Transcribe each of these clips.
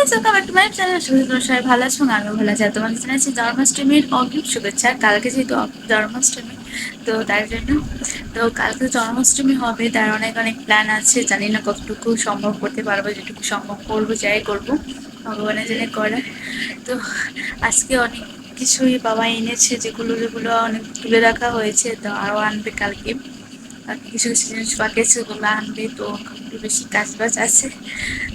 Welcome back to channel শুধু সবাই ভালো আছো? আমিও ভালো আছি। তোমাদের জানাচ্ছি জন্মাষ্টমীর অগ্রিম শুভেচ্ছা। কালকে যেহেতু জন্মাষ্টমী, তো তার জন্য। তো কালকে জন্মাষ্টমী হবে, তার অনেক অনেক প্ল্যান আছে। জানি না কতটুকু সম্ভব করতে পারব, যেটুকু সম্ভব করব, যাই করব, ভগবানের জন্য করার তো আজকে অনেক কিছুই বাবা এনেছে, যেগুলো যেগুলো অনেক তুলে রাখা হয়েছে, তো আরও আনবে কালকে। কিছু কিছু জিনিস বাকি আছে, ওগুলো আনবে তো একটু বেশি কাজবাজ আছে।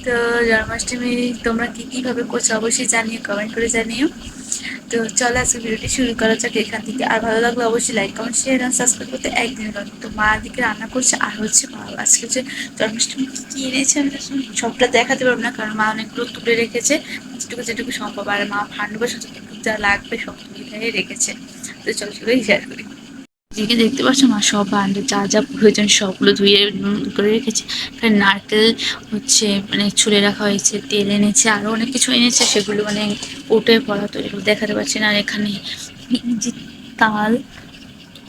তো জন্মাষ্টমী তোমরা কী কীভাবে করছ অবশ্যই জানিও কমেন্ট করে জানিও। তো চলো আজকে ভিডিওটি শুরু করা যাক এখান থেকে। আর ভালো লাগলে অবশ্যই লাইক কমেন্ট শেয়ার আর সাবস্ক্রাইব করতে একদিন লাগবে তো মা দিকে রান্না করছে আর হচ্ছে মা আজকে যে জন্মাষ্টমী কী কি এনেছে আমি সবটা দেখাতে পারব না, কারণ মা অনেকগুলো তুলে রেখেছে। যেটুকু যেটুকু সম্ভব। আর মা ভান্ডবার সাথে যা লাগবে সব মিলিয়ে রেখেছে। তো চলো চলো শেয়ার করি। দিকে দেখতে পাচ্ছ মা সব বান্ডে যা যা প্রয়োজন সবগুলো ধুয়ে করে রেখেছে। এখানে নারকেল হচ্ছে মানে ছুলে রাখা হয়েছে, তেল এনেছে আরও অনেক কিছু এনেছে, সেগুলো মানে উঠে পড়া তো এগুলো দেখাতে পারছি না। আর এখানে যে তাল,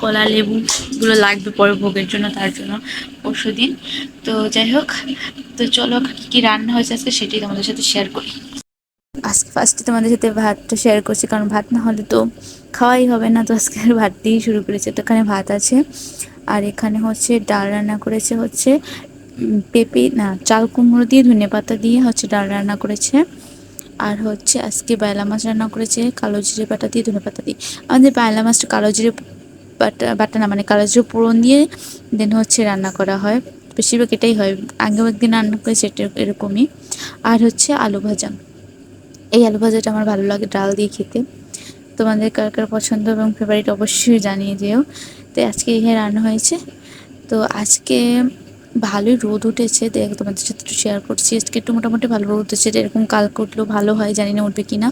কলা, লেবু গুলো লাগবে পরে ভোগের জন্য, তার জন্য পরশু দিন তো যাই হোক, তো চলো কী কী রান্না হয়েছে আজকে সেটাই তোমাদের সাথে শেয়ার করি। আজকে ফার্স্টে তোমাদের সাথে ভাতটা শেয়ার করছি, কারণ ভাত না হলে তো খাওয়াই হবে না। তো আজকে আর ভাত দিয়েই শুরু করেছে। তো এখানে ভাত আছে। আর এখানে হচ্ছে ডাল রান্না করেছে হচ্ছে পেঁপে, না, চাল কুমড়ো দিয়ে, ধনে পাতা দিয়ে হচ্ছে ডাল রান্না করেছে। আর হচ্ছে আজকে বায়লা মাছ রান্না করেছে, কালো জিরে বাটা দিয়ে, ধনে পাতা দিয়ে। আমাদের বায়লা মাছটা কালো জিরে বাটা বাটা না মানে কালো জিরে ফোড়ন দিয়ে দেন হচ্ছে রান্না করা হয়। বেশিরভাগ এটাই হয়। আগেও একদিন রান্না করেছে, এটা এরকমই। আর হচ্ছে আলু ভাজা। এই আলু ভাজাটা আমার ভালো লাগে ডাল দিয়ে খেতে। তোমাদের কার কার পছন্দ এবং ফেভারিট অবশ্যই জানিয়ে যেও তো আজকে এই রান্না হয়েছে। তো আজকে ভালোই রোদ উঠেছে। দেখ, তোমাদের সাথে একটু শেয়ার করছি। আজকে একটু মোটামুটি ভালো রোদ উঠেছে। এরকম কালকে উঠলেও ভালো হয়, জানি না উঠবে কি না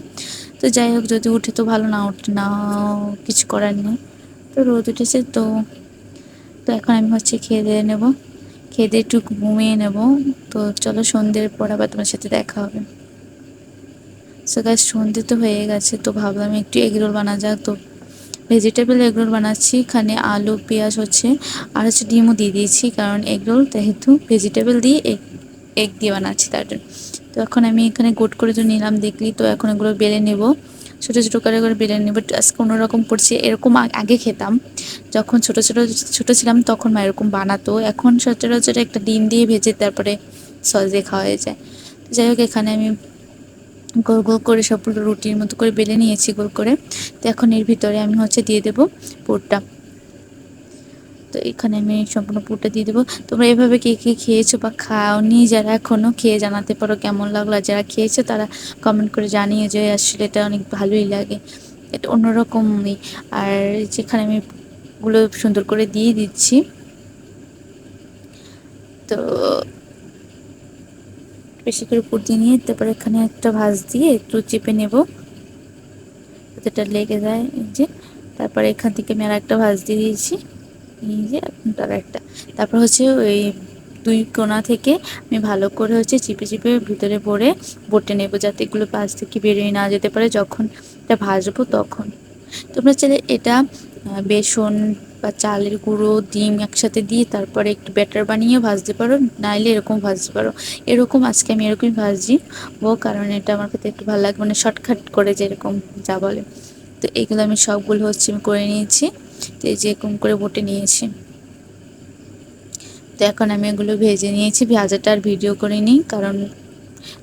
তো যাই হোক, যদি উঠে তো ভালো, না উঠে না, কিছু করার নেই। তো রোদ উঠেছে, তো তো এখন আমি হচ্ছে খেয়ে দিয়ে নেব। খেয়ে দিয়ে একটু ঘুমিয়ে নেব। তো চলো সন্ধ্যের পর আবার তোমার সাথে দেখা হবে। সো গাছ সন্ধে তো হয়ে গেছে, তো ভাবলাম একটু এগরোল বানা যাক। তো ভেজিটেবল এগরোল বানাচ্ছি, এখানে আলু, পেঁয়াজ হচ্ছে, আর হচ্ছে ডিমও দিয়ে দিয়েছি, কারণ এগরোল যেহেতু ভেজিটেবল দিয়ে এগ এগ দিয়ে বানাচ্ছি তার জন্য। তো এখন আমি এখানে গোট করে তো নিলাম দেখলি, তো এখন এগুলো বেলে নেব। ছোটো ছোটো করে করে বেলে নেব আজকে অন্যরকম পড়ছে এরকম আগে খেতাম। যখন ছোটো ছোটো ছোটো ছিলাম তখন মা এরকম বানাতো, এখন সচরাচর একটা ডিম দিয়ে ভেজে তারপরে সস দিয়ে খাওয়া হয়ে যায়। যাই হোক, এখানে আমি গোল গোল করে সবগুলো রুটির মতো করে বেলে নিয়েছি গোল করে। তো এখন এর ভিতরে আমি হচ্ছে দিয়ে দেবো পুরটা। তো এখানে আমি সম্পূর্ণ পুরটা দিয়ে দেবো। তোমরা এভাবে কে কে খেয়েছো বা খাওনি, যারা এখনও খেয়ে জানাতে পারো কেমন লাগল যারা খেয়েছো তারা কমেন্ট করে জানিয়ে যে আসলে এটা অনেক ভালোই লাগে। এটা অন্যরকমই। আর যেখানে আমি গুলো সুন্দর করে দিয়ে দিচ্ছি। তো বেশি করে পুর দিয়ে নিয়ে তারপরে এখানে একটা ভাজ দিয়ে একটু চেপে নেব। যেটা লেগে যায় যে। তারপরে এখান থেকে আমি আর একটা ভাজ দিয়ে দিয়েছি। এই যে তার একটা। তারপর হচ্ছে ওই দুই কোণা থেকে আমি ভালো করে হচ্ছে চিপে চিপে ভিতরে ভরে বটে নেব যাতে এগুলো পাশ থেকে বেরিয়ে না যেতে পারে। যখন এটা ভাজবো তখন। তোমরা চাইলে এটা বেসন বা চালের গুঁড়ো, ডিম একসাথে দিয়ে তারপরে একটু ব্যাটার বানিয়ে ভাজতে পারো, নাইলে এরকম ভাজতে পারো। এরকম আজকে আমি এরকমই ভাজি ও কারণ এটা আমার কাছে একটু ভালো লাগে মানে শর্টকাট করে যেরকম যা বলে। তো এগুলো আমি সবগুলো হচ্ছে আমি করে নিয়েছি। তো এই যে এরকম করে বটে নিয়েছি। তো এখন আমি এগুলো ভেজে নিয়েছি, ভাজাটা আর ভিডিও করে নিই, কারণ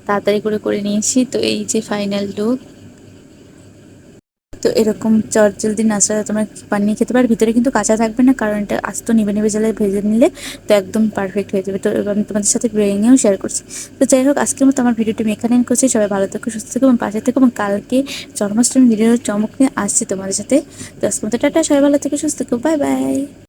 তাড়াতাড়ি করে করে নিয়েছি। তো এই যে ফাইনাল লুক তো এরকম চট জলদি নাচড়া তোমরা বানিয়ে খেতে পারো। ভিতরে কিন্তু কাঁচা থাকবে না, কারণ এটা আস্ত নিবে নিবে জলে ভেজে নিলে তো একদম পারফেক্ট হয়ে যাবে। তো আমি তোমাদের সাথে ভেঙেও শেয়ার করছি। তো যাই হোক, আজকের মতো আমার ভিডিওটি আমি এখানে করছি। সবাই ভালো থাকো, সুস্থ থাকো এবং পাশে থেকে এবং কালকে জন্মাষ্টমী ভিডিওর চমক নিয়ে আসছি তোমাদের সাথে। তো আজকের মতো টাটা, সবাই ভালো থেকে, সুস্থ থাকো বাই বাই